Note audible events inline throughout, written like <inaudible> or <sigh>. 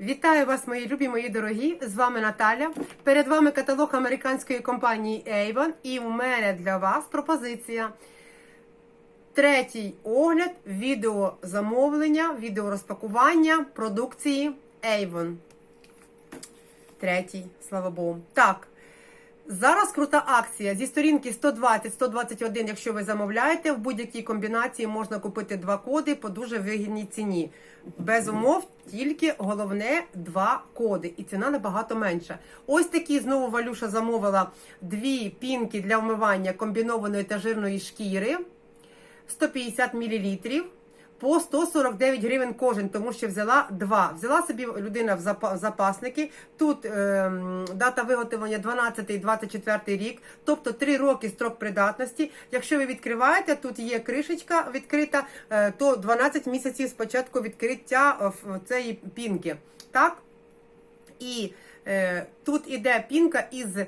Вітаю вас, мої любі, мої дорогі! З вами Наталя. Перед вами каталог американської компанії Avon. І в мене для вас пропозиція. Третій огляд відео замовлення, відео розпакування продукції Avon. Третій, слава Богу. Так. Зараз крута акція зі сторінки 120-121, якщо ви замовляєте, в будь-якій комбінації можна купити два коди по дуже вигідній ціні. Без умов, тільки головне два коди, і ціна набагато менша. Ось такі знову Валюша замовила дві пінки для вмивання комбінованої та жирної шкіри 150 мл. По 149 гривень кожен, тому що взяла два. Взяла собі людина в запасники. Тут ем, дата виготовлення 12-24 рік, тобто 3 роки строк придатності. Якщо ви відкриваєте, тут є кришечка відкрита, е, то 12 місяців спочатку відкриття е, цієї пінки. Так? І е, тут іде пінка із е,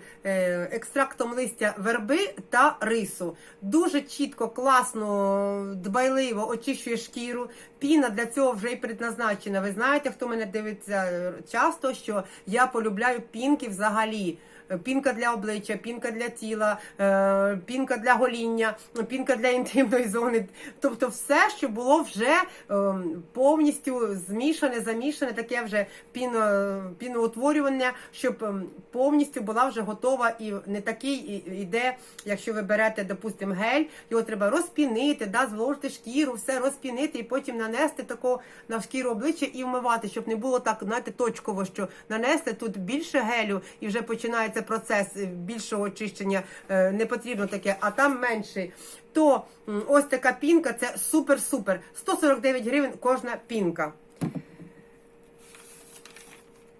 екстрактом листя верби та рису. Дуже чітко, класно, дбайливо очищує шкіру. Піна для цього вже і предназначена. Ви знаєте, хто мене дивиться е, часто, що я полюбляю пінки взагалі. Е, Пінка для обличчя, пінка для тіла, е, пінка для гоління, пінка для інтимної зони. Тобто все, що було вже е, повністю змішане, замішане, таке вже піно, піноутворювання, щоб ем, повністю була вже готова і не такий іде, якщо ви берете, допустимо, гель, його треба розпінити, да, зволожити шкіру, все розпінити і потім нанести тако на шкіру обличчя і вмивати, щоб не було так, знаєте, точково, що нанести тут більше гелю і вже починається процес е, більшого очищення, е, не потрібно таке, а там менший. То ось така пінка, це супер-супер. 149 гривень кожна пінка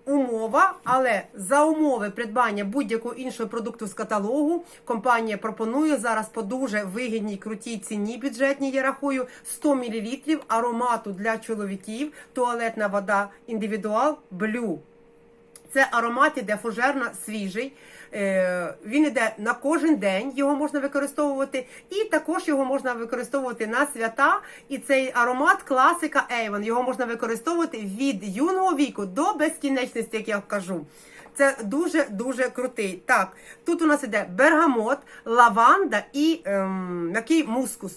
умова, але за умови придбання будь-якого іншого продукту з каталогу компанія пропонує зараз по дуже вигідній крутій ціні бюджетній, я рахую 100 мл аромату для чоловіків, туалетна вода індивідуал Blue. Це аромат іде фужерно свіжий. Е, Він іде на кожен день, його можна використовувати, і також його можна використовувати на свята. І цей аромат класика Avon. Його можна використовувати від юного віку до безкінечності, як я кажу. Це дуже дуже крутий. Так, тут у нас іде бергамот, лаванда і ем, м'який мускус.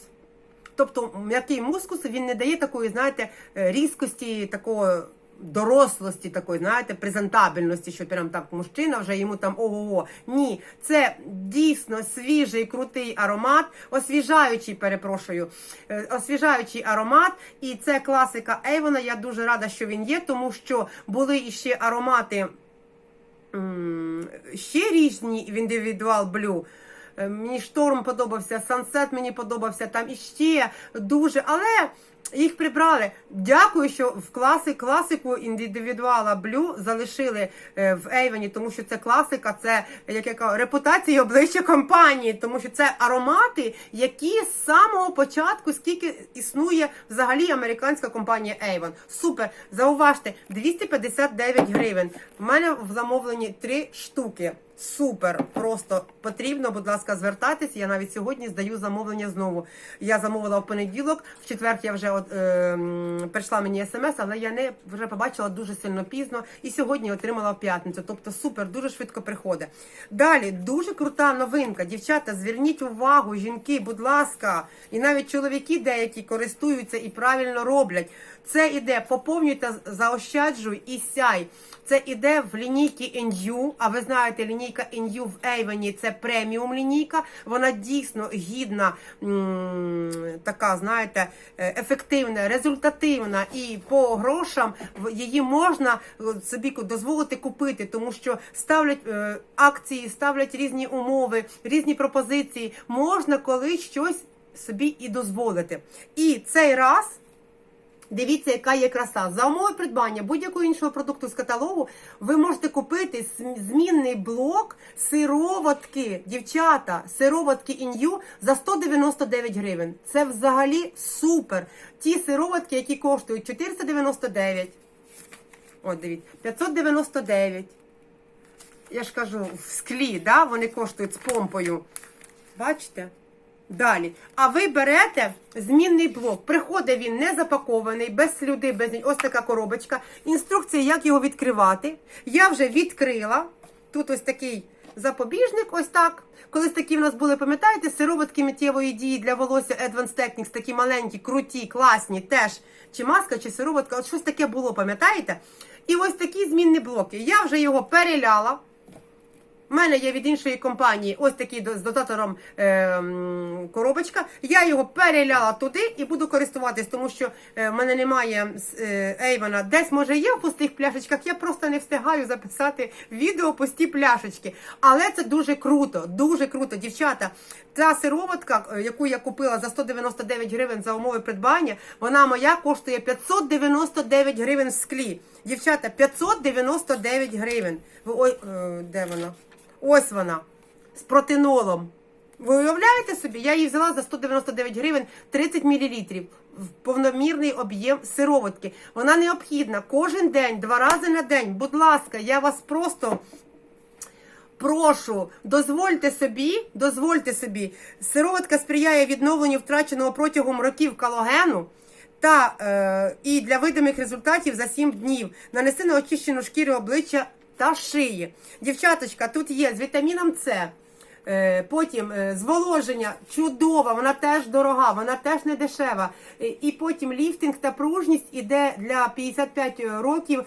Тобто м'який мускус він не дає такої, знаєте, е, різкості, такої дорослості, такої, знаєте, презентабельності, що прям так мужчина вже йому там ого-го. Ні, це дійсно свіжий, крутий аромат, освіжаючий, перепрошую, е, освіжаючий аромат. І це класика Ейвона. Я дуже рада, що він є, тому що були іще аромати. Ще різні в індивідуал блю. Е, Мені шторм подобався, сансет мені подобався, там іще дуже, але їх прибрали. Дякую, що в класи, класику індивідуала блю залишили е, в Ейвені, тому що це класика, це як я кажу, репутація обличчя компанії, тому що це аромати, які з самого початку, скільки існує взагалі американська компанія Avon. Супер. Зауважте, 259 гривень. У мене в замовленні три штуки. Супер, просто потрібно, будь ласка, звертатись. Я навіть сьогодні здаю замовлення знову. Я замовила в понеділок, в четвер я вже от, е, прийшла мені смс, але я не вже побачила дуже сильно пізно. І сьогодні отримала в п'ятницю. Тобто супер, дуже швидко приходить. Далі дуже крута новинка. Дівчата, зверніть увагу, жінки, будь ласка, і навіть чоловіки деякі користуються і правильно роблять. Це іде поповнюйте, заощаджуй і сяй. Це іде в лінійки NU, а ви знаєте, лінійка NU в Avon це преміум лінійка. Вона дійсно гідна, така, знаєте, е, ефективна, результативна і по грошам її можна е, собі дозволити купити, тому що ставлять е, акції, ставлять різні умови, різні пропозиції. Можна колись щось собі і дозволити. І цей раз. Дивіться, яка є краса. За умови придбання будь-якого іншого продукту з каталогу ви можете купити змінний блок сироватки, дівчата, сироватки ін'ю за 199 гривень. Це взагалі супер. Ті сироватки, які коштують 499. От дивіться, 599. Я ж кажу, в склі, да, вони коштують з помпою. Бачите? Далі. А ви берете змінний блок. Приходить він не запакований, без слюди, без ось така коробочка. Інструкція, як його відкривати. Я вже відкрила. Тут ось такий запобіжник, ось так. Колись такі в нас були, пам'ятаєте, сироватки миттєвої дії для волосся Advanced Techniques, такі маленькі, круті, класні, теж. Чи маска, чи сироватка, от щось таке було, пам'ятаєте? І ось такі змінні блоки. Я вже його переляла. У мене є від іншої компанії ось такий з дозатором е, коробочка. Я його переляла туди і буду користуватись, тому що е, в мене немає е, Ейвана. Десь може є в пустих пляшечках. Я просто не встигаю записати відео пусті пляшечки. Але це дуже круто, дуже круто, дівчата. Ця сироватка, е, яку я купила за 199 гривень за умови придбання, вона моя коштує 599 гривень в склі. Дівчата, 599 гривень. Ой, е, де вона? Ось вона з протинолом. Ви уявляєте собі? Я її взяла за 199 гривень 30 мл. В повномірний об'єм сироватки. Вона необхідна кожен день, два рази на день. Будь ласка, я вас просто прошу, дозвольте собі, дозвольте собі. Сироватка сприяє відновленню втраченого протягом років калогену. Та е, і для видимих результатів за 7 днів нанеси на очищену шкіру обличчя та шиї. Дівчаточка, тут є з вітаміном С. Е, Потім е, зволоження чудова, вона теж дорога, вона теж не дешева. Е, І потім ліфтинг та пружність іде для 55 років,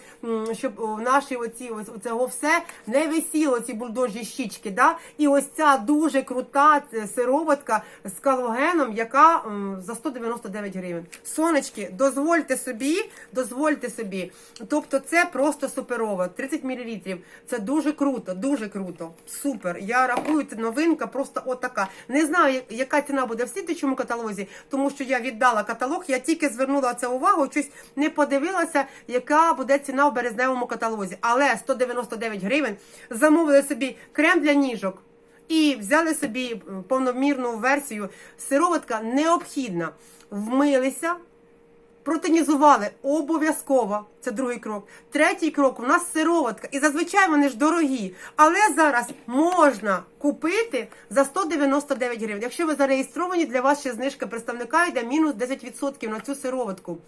щоб наші оці ось цього все не висіло, ці бульдожі щічки. Да? І ось ця дуже крута сироватка з калогеном, яка за 199 гривень. Сонечки, дозвольте собі, дозвольте собі. Тобто це просто суперово. 30 мл. Це дуже круто, дуже круто. Супер. Я рахую, це новинка просто отака. Не знаю, яка ціна буде в слідчому каталозі, тому що я віддала каталог, я тільки звернула це увагу, щось не подивилася, яка буде ціна в березневому каталозі. Але 199 гривень замовили собі крем для ніжок. І взяли собі е, повномірну версію. Сироватка необхідна. Вмилися, протонізували обов'язково. Це другий крок. Третій крок у нас сироватка. І зазвичай вони ж дорогі. Але зараз можна купити за 199 гривень. Якщо ви зареєстровані, для вас ще знижка представника йде мінус 10% на цю сироватку.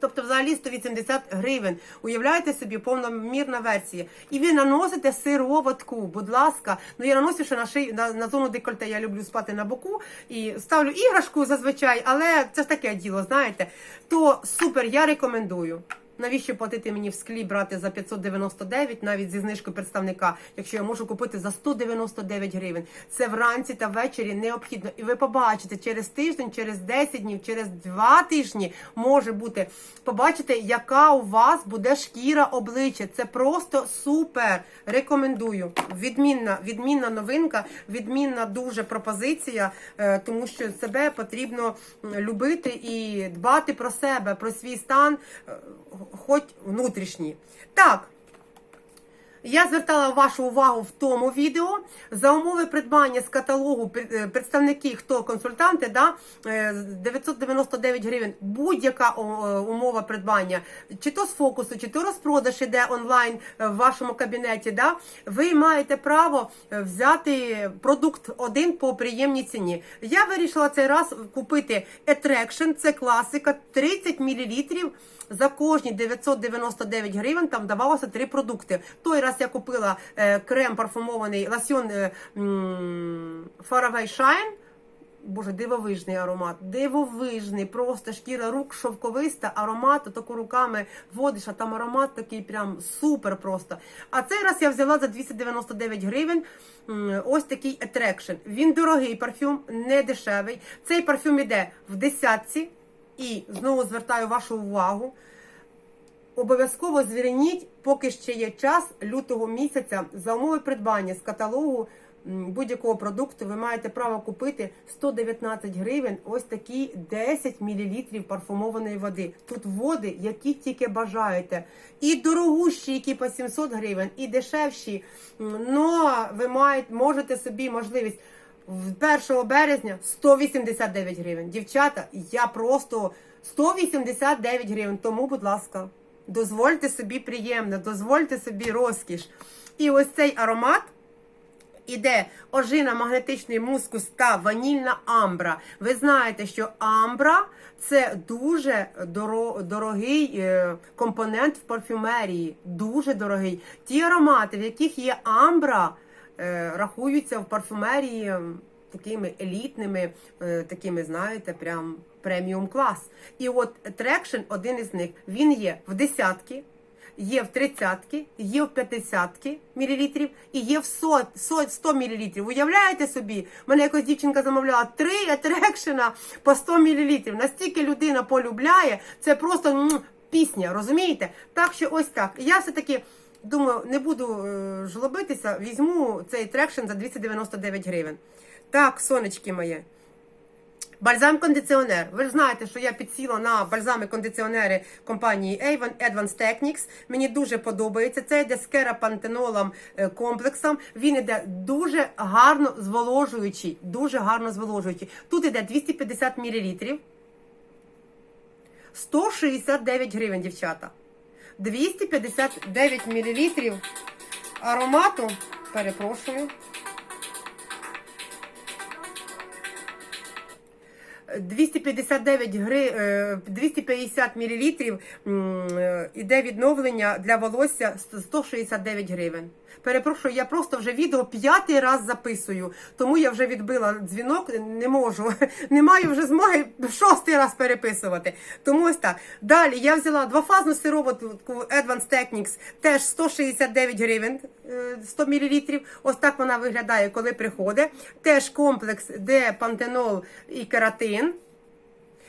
Тобто, взагалі 180 гривень. Уявляєте собі, повномірна версія. І ви наносите сироватку, будь ласка. Ну я наношу ще на шию, на, на зону декольте. Я люблю спати на боку і ставлю іграшку зазвичай, але це ж таке діло, знаєте. То супер, я рекомендую. Навіщо платити мені в склі брати за 599, навіть зі знижкою представника, якщо я можу купити за 199 гривень. Це вранці та ввечері необхідно. І ви побачите через тиждень, через 10 днів, через 2 тижні може бути. Побачите, яка у вас буде шкіра обличчя. Це просто супер. Рекомендую. Відмінна, відмінна новинка, відмінна дуже пропозиція, е, тому що себе потрібно любити і дбати про себе, про свій стан, е, хоч внутрішній. Так. Я звертала вашу увагу в тому відео за умови придбання з каталогу е, представники, хто консультанти, да, е, 999 гривень. Будь-яка е, умова придбання, чи то з фокусу, чи то розпродаж іде онлайн е, в вашому кабінеті. Да, ви маєте право е, взяти продукт один по приємній ціні. Я вирішила цей раз купити Attraction, це класика, 30 мл. За кожні 999 гривень там давалося три продукти. Той раз я купила е, крем парфумований ласьон е, Faraway Shine. Боже, дивовижний аромат, дивовижний, просто шкіра рук шовковиста, аромат, таку руками водиш, а там аромат такий прям супер просто. А цей раз я взяла за 299 гривень ось такий Attraction. Він дорогий парфюм, не дешевий. Цей парфюм іде в десятці. І знову звертаю вашу увагу. Обов'язково зверніть, поки ще є час лютого місяця за умови придбання з каталогу будь-якого продукту. Ви маєте право купити 119 гривень. Ось такі 10 мл парфумованої води. Тут води, які тільки бажаєте. І дорогущі, які по 700 гривень, і дешевші. Ну ви маєте можете собі можливість. В 1 березня 189 гривень. Дівчата, я просто 189 гривень. Тому, будь ласка, дозвольте собі приємно, дозвольте собі розкіш. І ось цей аромат Іде ожина магнетичний мускус та ванільна амбра. Ви знаєте, що амбра це дуже доро- дорогий е, компонент в парфюмерії. Дуже дорогий. Ті аромати, в яких є амбра, е, рахуються в парфюмерії такими елітними, е, такими, знаєте, прям преміум клас. І от трекшн один із них. Він є в десятки. Є в 30, є в 50 мл і є в 100, 100, 100 мл. Уявляєте собі? Мене якось дівчинка замовляла три атрекшена по 100 мл. Настільки людина полюбляє, це просто м, пісня, розумієте? Так що ось так. Я все-таки думаю, не буду е, жлобитися, візьму цей трекшн за 299 гривень. Так, сонечки моє. Бальзам-кондиціонер. Ви ж знаєте, що я підсіла на бальзами-кондиціонери компанії Avon Advanced Techniques. Мені дуже подобається. Це йде з керапантенолом е, комплексом. Він іде дуже гарно зволожуючий. Дуже гарно зволожуючий. Тут іде 250 мл. 169 гривень, дівчата. 259 мл аромату. Перепрошую. 259 гри, е, 250 мл іде відновлення для волосся 169 гривень. Перепрошую, я просто вже відео п'ятий раз записую, тому я вже відбила дзвінок, не можу. <laughs> Не маю вже змоги шостий раз переписувати. Тому ось так. Далі я взяла двофазну сироватку Advanced Techniques, теж 169 гривень, е, 100 мл. Ось так вона виглядає, коли приходить. Теж комплекс, де пантенол і кератин.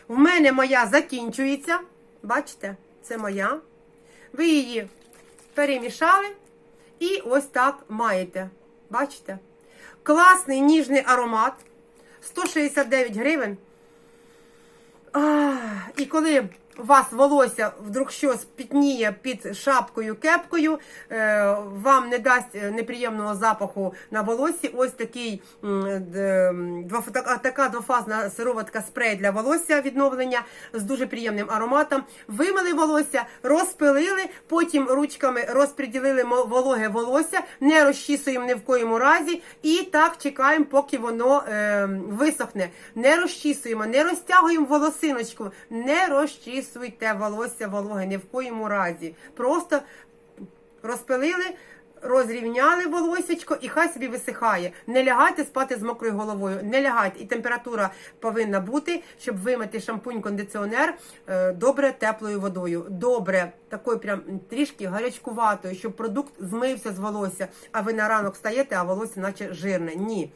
В мене моя закінчується. Бачите, це моя. Ви її перемішали і ось так маєте. Бачите? Класний ніжний аромат. 169 гривень. А, і коли у вас волосся вдруг щось пітніє під шапкою, кепкою, е, вам не дасть е, неприємного запаху на волоссі. Ось такий така, двофазна сироватка спрей для волосся відновлення з дуже приємним ароматом. Вимили волосся, розпилили, потім ручками розподілили вологе волосся, не розчісуємо ні в коєму разі. І так чекаємо, поки воно е, висохне. Не розчісуємо, не розтягуємо волосиночку, не розчісуйте волосся вологе ні в коєму разі. Просто розпилили. Розрівняли волосечко і хай собі висихає. Не лягайте спати з мокрою головою. Не лягайте. І температура повинна бути, щоб вимити шампунь-кондиціонер е, добре теплою водою. Добре, такою прям трішки гарячкуватою, щоб продукт змився з волосся. А ви на ранок встаєте, а волосся наче жирне. Ні.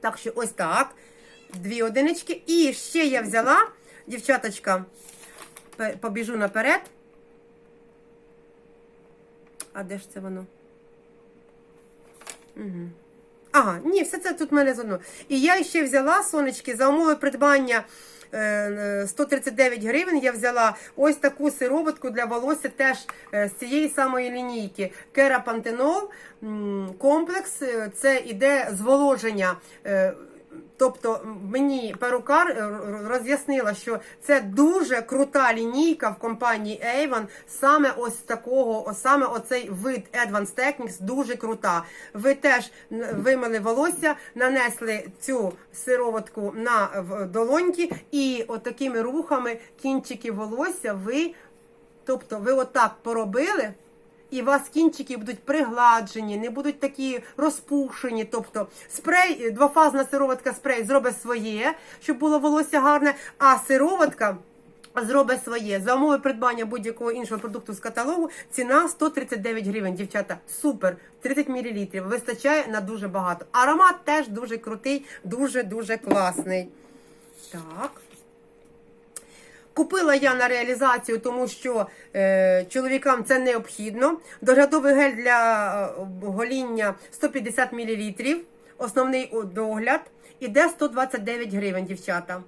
Так що ось так. Дві одинички. І ще я взяла, дівчаточка, побіжу наперед. А де ж це воно? Угу. Ага, ні, все це тут в мене заодно. І я ще взяла сонечки за умови придбання е, е, 139 гривень. Я взяла ось таку сироватку для волосся теж е, з цієї самої лінійки. Керапантенол м, комплекс. е, Це іде зволоження. Тобто мені перукар е, роз'яснила, що це дуже крута лінійка в компанії Avon, саме ось такого, саме оцей вид Advanced Techniques дуже крута. Ви теж вимили волосся, нанесли цю сироватку на долоньки і отакими рухами кінчики волосся ви, тобто ви отак поробили. І у вас кінчики будуть пригладжені, не будуть такі розпушені. Тобто спрей, двофазна сироватка спрей зробить своє, щоб було волосся гарне, а сироватка зробить своє. За умови придбання будь-якого іншого продукту з каталогу ціна 139 гривень. Дівчата, супер, 30 мл. Вистачає на дуже багато. Аромат теж дуже крутий, дуже-дуже класний. Так. Купила я на реалізацію, тому що е, чоловікам це необхідно. Доглядовий гель для е, гоління 150 мл. Основний догляд. Іде 129 гривень, дівчата.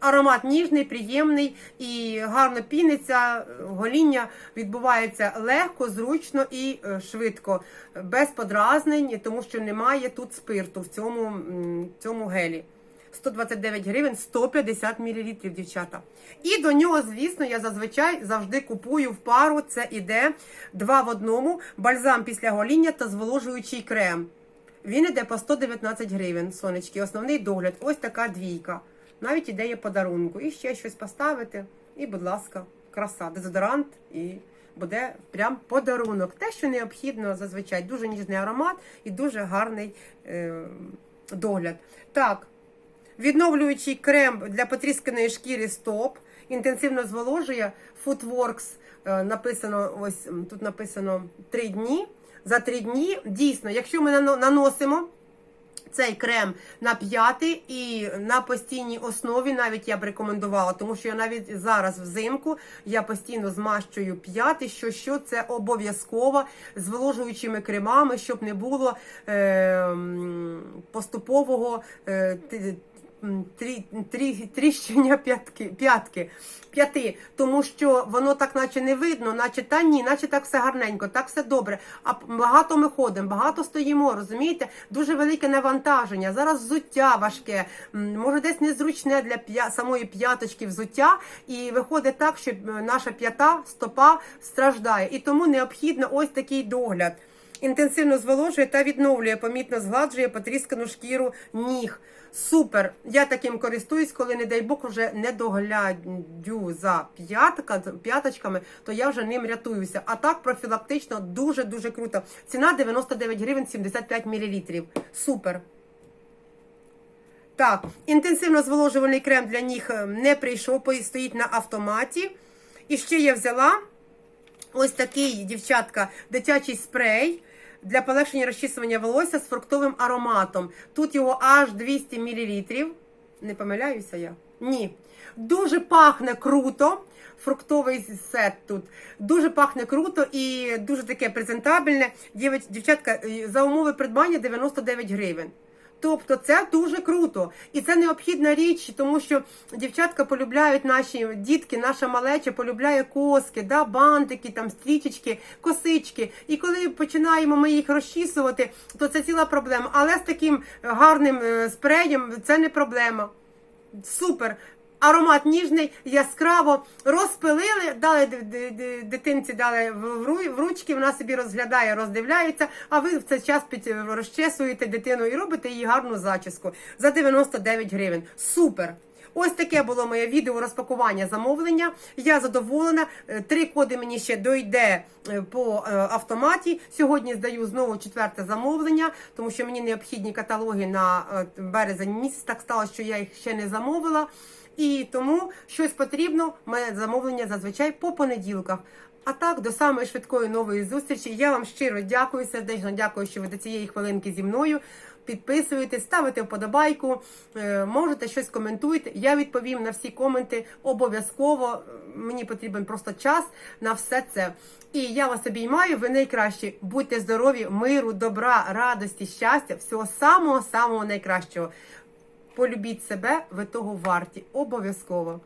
Аромат ніжний, приємний і гарно піниться. Гоління відбувається легко, зручно і е, швидко, без подразнень, тому що немає тут спирту в цьому, м, цьому гелі. 129 гривень 150 мл, дівчата. І до нього, звісно, я зазвичай завжди купую в пару. Це іде два в одному бальзам після гоління та зволожуючий крем. Він іде по 119 гривень, сонечки. Основний догляд. Ось така двійка. Навіть ідея подарунку. І ще щось поставити. І, будь ласка, краса, дезодорант і буде прям подарунок. Те, що необхідно зазвичай. Дуже ніжний аромат і дуже гарний е, догляд. Так, відновлюючий крем для потрісканої шкіри стоп. Інтенсивно зволожує Footworks. е, Написано, ось тут написано 3 дні. За 3 дні дійсно, якщо ми наносимо цей крем на п'яти і на постійній основі навіть я б рекомендувала, тому що я навіть зараз взимку я постійно змащую п'яти, що що це обов'язково зволожуючими кремами, щоб не було е, поступового е, трі, трі, тріщення п'ятки, п'ятки, п'яти, тому що воно так наче не видно, наче та ні, наче так все гарненько, так все добре. А багато ми ходимо, багато стоїмо, розумієте? Дуже велике навантаження. Зараз взуття важке, може десь незручне для п'я, самої п'яточки взуття, і виходить так, що е, наша п'ята, стопа страждає. І тому необхідно ось такий догляд. Інтенсивно зволожує та відновлює, помітно згладжує потріскану шкіру ніг. Супер! Я таким користуюсь, коли, не дай Бог, вже не доглядю за п'ятка, п'яточками, то я вже ним рятуюся. А так профілактично дуже-дуже круто. Ціна 99 гривень 75 мл. Супер! Так, інтенсивно зволожувальний крем для ніг е, не прийшов, стоїть на автоматі. І ще я взяла ось такий, дівчатка, дитячий спрей для полегшення розчісування волосся з фруктовим ароматом. Тут його аж 200 мл. Не помиляюся я? Ні. Дуже пахне круто. Фруктовий сет тут дуже пахне круто і дуже таке презентабельне. Дівчатка, за умови придбання 99 гривень. Тобто це дуже круто. І це необхідна річ, тому що дівчатка полюбляють наші дітки, наша малеча полюбляє коски, да, бантики, там, стрічечки, косички. І коли починаємо ми їх розчісувати, то це ціла проблема. Але з таким гарним е, спреєм це не проблема. Супер! Аромат ніжний, яскраво розпилили, дали дитинці, дали в ручки, вона собі розглядає, роздивляється, а ви в цей час розчесуєте дитину і робите їй гарну зачіску за 99 гривень. Супер! Ось таке було моє відео розпакування замовлення. Я задоволена. Е, Три коди мені ще дойде е, по е, автоматі. Сьогодні здаю знову четверте замовлення, тому що мені необхідні каталоги на березень місяць. Так сталося, що я їх ще не замовила. І тому щось потрібно. Моє замовлення зазвичай по понеділках. А так, до самої швидкої нової зустрічі. Я вам щиро дякую, сердечно дякую, що ви до цієї хвилинки зі мною. Підписуйтесь, ставите вподобайку, е, можете щось коментуйте. Я відповім на всі коменти обов'язково. Мені потрібен просто час на все це. І я вас обіймаю. Ви найкращі. Будьте здорові, миру, добра, радості, щастя, всього самого самого найкращого. Полюбіть себе, ви того варті. Обов'язково.